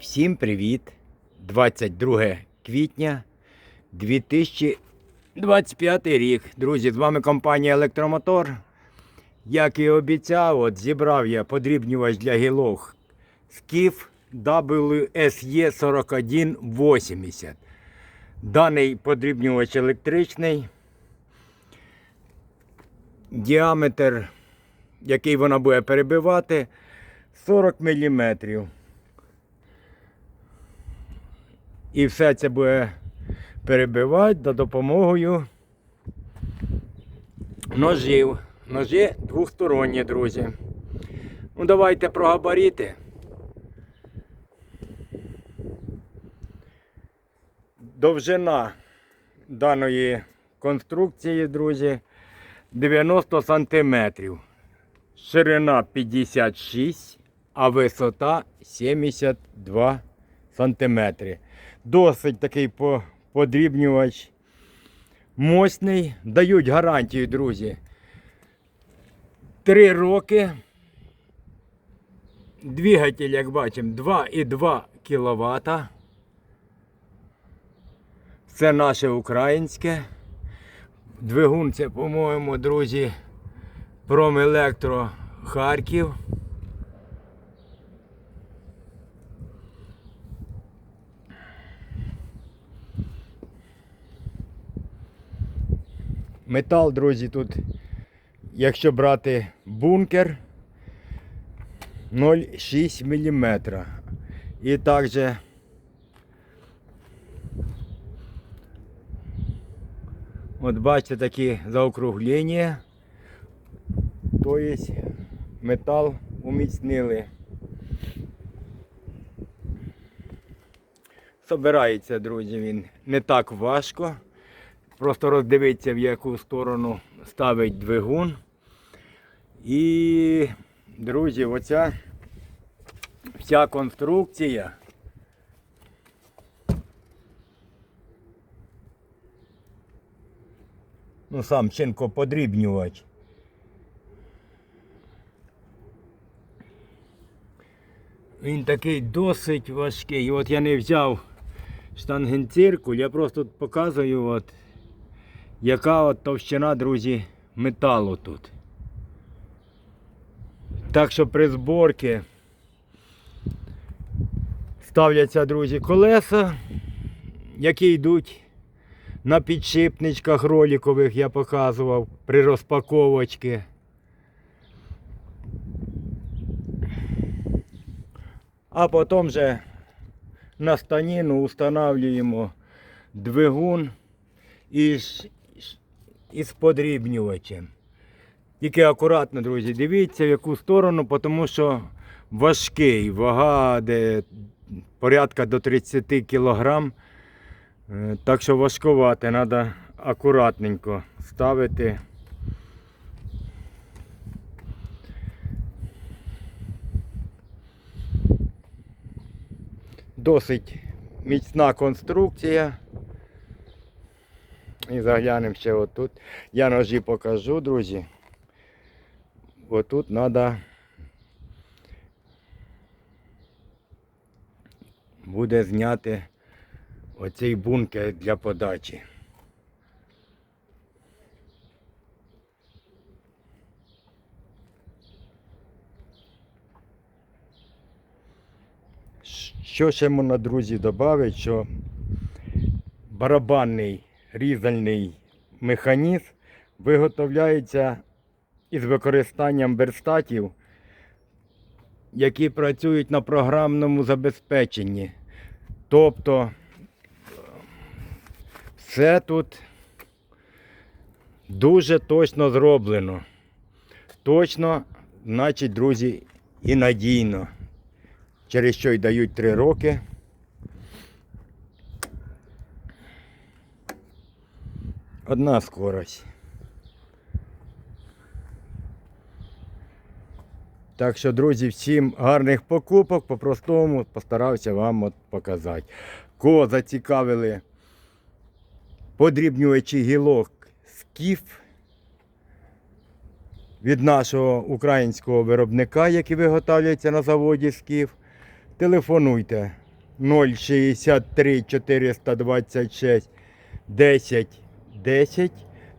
Всім привіт! 22 квітня 2025 рік. Друзі, з вами компанія Електромотор. Як і обіцяв, от зібрав я подрібнювач для гілок Скіф WSE 4180. Даний подрібнювач електричний. Діаметр, який вона буде перебивати, 40 мм. І все це буде перебивати за допомогою ножів. Ножі двосторонні, друзі. Ну, давайте про габаріти. Довжина даної конструкції, друзі, 90 сантиметрів. Ширина 56, а висота 72 сантиметри. Досить такий подрібнювач. Мощний. Дають гарантію, друзі. Три роки. Двигатель, як бачимо, 2,2 кВт. Це наше українське. Двигун це, по-моєму, друзі, Промелектро Харків. Метал, друзі, тут, якщо брати бункер 0,6 мм. І також от бачите такі заокруглення. Тобто метал уміцнили. Собирається, друзі, він не так важко. Просто роздивитися, в яку сторону ставить двигун. І, друзі, оця вся конструкція. Ну, сам шинкоподрібнювач. Він такий досить важкий. От я не взяв штангенциркуль, я просто тут показую, от, яка от товщина, друзі, металу тут. Так що при зборці ставляться, друзі, колеса, які йдуть на підшипничках роликових, я показував при розпаковочці. А потім же на станіну встановлюємо двигун із, із подрібнювачем. Тільки акуратно, друзі, дивіться в яку сторону, тому що важкий, вага де порядка до 30 кг. Е, Так що важкувати, треба акуратненько ставити. Досить міцна конструкція. І заглянемо ще отут. Я ножі покажу, друзі. Отут треба буде зняти оцей бункер для подачі. Що ще можна, друзі, додати, що барабанний різальний механізм виготовляється із використанням верстатів, які працюють на програмному забезпеченні. Тобто все тут дуже точно зроблено. Точно, значить, друзі, і надійно. Через що й дають 3 роки. Одна скорость. Так що, друзі, всім гарних покупок. По-простому постарався вам от показати. Кого зацікавили подрібнювачі гілок скіф від нашого українського виробника, який виготовлюється на заводі скіф. Телефонуйте 063 426 10 10.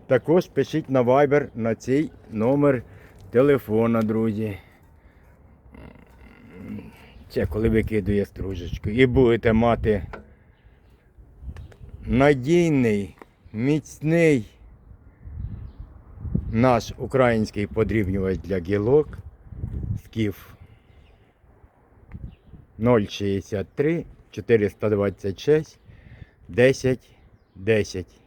Також пишіть на Viber на цей номер телефона, друзі. Це коли викидує стружечку. І будете мати надійний, міцний наш український подрібнювач для гілок скіф 063 426 10 10.